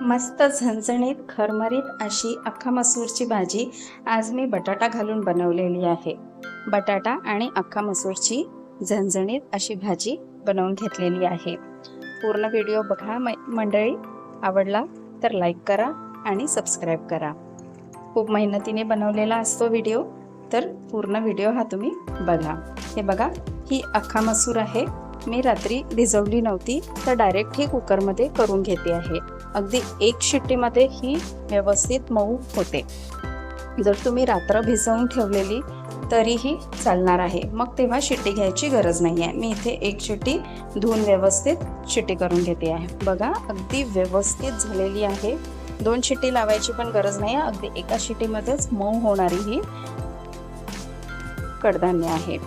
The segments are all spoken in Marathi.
मस्त झणझणीत खरमरीत अशी अख्खा मसूरची भाजी आज मी बटाटा घालून बनवलेली आहे. बटाटा आणि अख्खा मसूरची झणझणीत अशी भाजी बनवून घेतलेली आहे. पूर्ण व्हिडिओ बघा मै मंडळी. आवडला तर लाईक करा आणि सबस्क्राईब करा. खूप मेहनतीने बनवलेला असतो व्हिडिओ तर पूर्ण व्हिडिओ हा तुम्ही बघा. हे बघा ही अख्खा मसूर आहे. मी रात्री भिजवली नव्हती तर डायरेक्ट ही कुकरमध्ये करून घेते आहे. अगदी एक शिट्टीमध्ये ही व्यवस्थित मऊ होते. जर तुम्ही रात्र भिजवून ठेवलेली तरीही चालणार आहे. मग तेव्हा शिट्टी घ्यायची गरज नाही आहे मी इथे एक शिट्टी धुवून व्यवस्थित शिट्टी करून घेते आहे. बघा अगदी व्यवस्थित झालेली आहे. दोन शिट्टी लावायची पण गरज नाही आहे अगदी एका शिट्टीमध्येच मऊ होणारी ही कडधान्य आहे.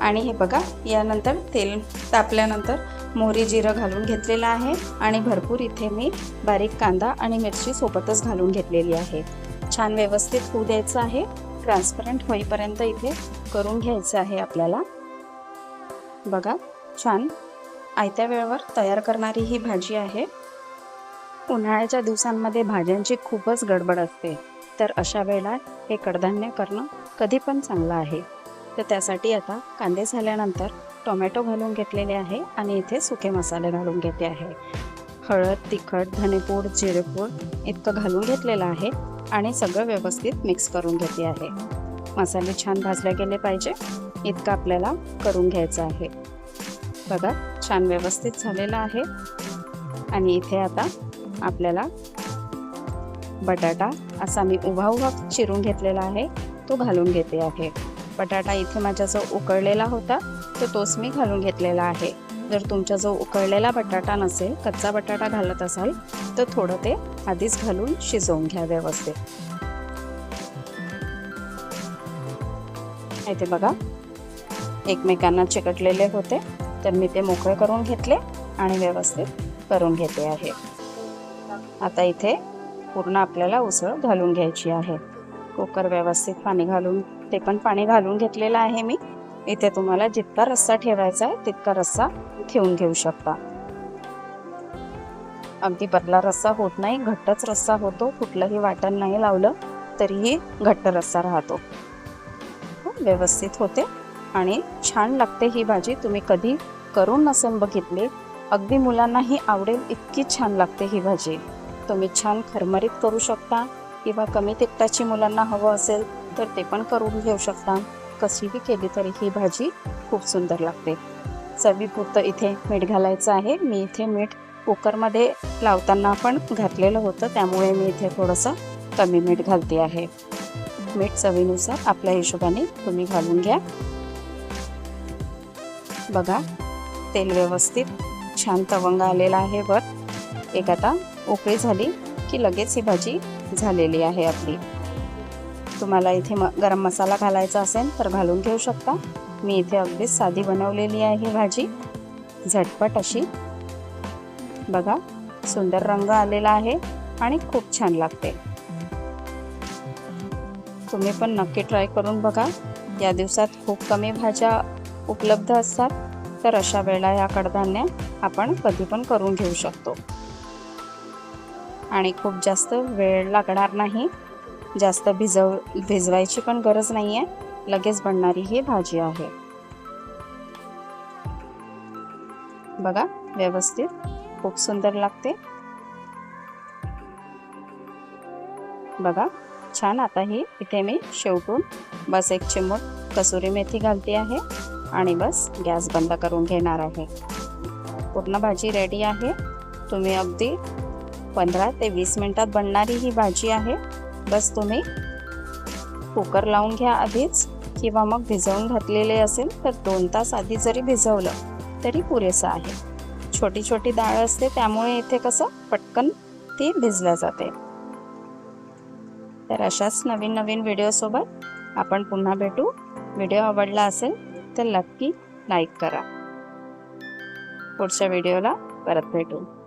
आणि हे बघा यानंतर तेल तापल्यानंतर मोहरी जिरं घालून घेतलेलं आहे आणि भरपूर इथे मी बारीक कांदा आणि मिरची सोबतच घालून घेतलेली आहे. छान व्यवस्थित होऊ द्यायचं आहे. ट्रान्सपरंट होईपर्यंत इथे करून घ्यायचं आहे आपल्याला. बघा छान आयत्या वेळेवर तयार करणारी ही भाजी आहे. उन्हाळ्याच्या दिवसांमध्ये भाज्यांची खूपच गडबड असते. तर अशा वेळेला हे कडधान्य करणं कधी पण चांगलं आहे. तर त्यासाठी आता कांदे झाल्यानंतर टोमॅटो घालून घेतलेले आहे आणि इथे सुके मसाले घालून घेते आहे. हळद तिखट धनेपूड जिरेपूड इतकं घालून घेतलेलं आहे आणि सगळं व्यवस्थित मिक्स करून घेते आहे. मसाले छान भाजले गेले पाहिजे इतकं आपल्याला करून घ्यायचं आहे. बघा छान व्यवस्थित झालेलं आहे. आणि इथे आता आपल्याला बटाटा असा मी उभा उभा चिरून घेतलेला आहे तो घालून घेते आहे. बटाटा इथे माझा जो उकळलेला होता तर तोच मी घालून घेतलेला आहे. जर तुमचा जो उकळलेला बटाटा नसेल कच्चा बटाटा घालत असाल तर थोडं ते आधीच घालून शिजवून घ्या व्यवस्थित. इथे बघा. एकमेकांना चिकटलेले होते तर मी ते मोकळे करून घेतले आणि व्यवस्थित करून घेते आहे. आता इथे पूर्ण आपल्याला उसळ घालून घ्यायची आहे. कुकर व्यवस्थित पाणी घालून ते पण पाणी घालून घेतलेलं आहे मी. इथे तुम्हाला जितका रस्सा ठेवायचा आहे तितका रस्सा ठेवून घेऊ शकता. अगदी पतला रस्सा होत नाही घट्टच रस्सा होतो कुठलंही वाटण नाही लावलं तरीही घट्ट रस्सा राहतो. हो, व्यवस्थित होते आणि छान लागते ही भाजी. तुम्ही कधी करून नसेल बघितली अगदी मुलांनाही आवडेल इतकी छान लागते ही भाजी. तुम्ही छान खरमरीत करू शकता किंवा कमी तिखटाची मुलांना हवं असेल तर ते पण करून घेऊ शकता. कशीही केली तरी ही भाजी खूप सुंदर लागते. चवीपुरतं इथे मीठ घालायचं आहे. मी इथे मीठ कुकरमध्ये लावताना पण घातलेलं होतं त्यामुळे मी इथे थोडंसं कमी मीठ घालते आहे. मीठ चवीनुसार आपल्या हिशोबाने तुम्ही घालून घ्या. बघा तेल व्यवस्थित छान तवंग आलेला आहे वर. एक आता उकळी झाली की लगेच ही भाजी झालेली आहे आपली. तुम्हाला इथे म गरम मसाला घालायचा असेल तर घालून घेऊ शकता. मी इथे अगदीच साधी बनवलेली आहे ही भाजी. झटपट अशी. बघा सुंदर रंग आलेला आहे आणि खूप छान लागते. तुम्ही पण नक्की ट्राय करून बघा. या दिवसात खूप कमी भाज्या उपलब्ध असतात. तर अशा वेळेला या कडधान्य आपण कधी पण करून घेऊ शकतो. आणि खूप जास्त वेळ लागणार नाही. जास्त भिजव भिजवायची पण गरज नाही आहे लगेच बनणारी ही भाजी आहे. बघा व्यवस्थित. खूप सुंदर लागते. बघा छान आता ही इथे मी शेवटून बस एक चिमूट कसुरी मेथी घालते आहे आणि बस गॅस बंद करून घेणार आहे. पूर्ण भाजी रेडी आहे. तुम्ही अगदी पंधरा ते वीस मिनटात बनणारी ही भाजी आहे. बस तुम्ही. कुकर लावून घ्या आधीच किंवा मग भिजवून घातलेले असेल तर दोन तास आधी जरी भिजवलं तरी पुरेसं आहे. छोटी छोटी डाळ असते त्यामुळे इथे कसं पटकन ती भिजल्या जाते. तर अशाच नवीन नवीन व्हिडिओसोबत आपण पुन्हा भेटू. व्हिडिओ आवडला असेल तर नक्की लाईक करा. पुढच्या व्हिडिओला परत भेटू.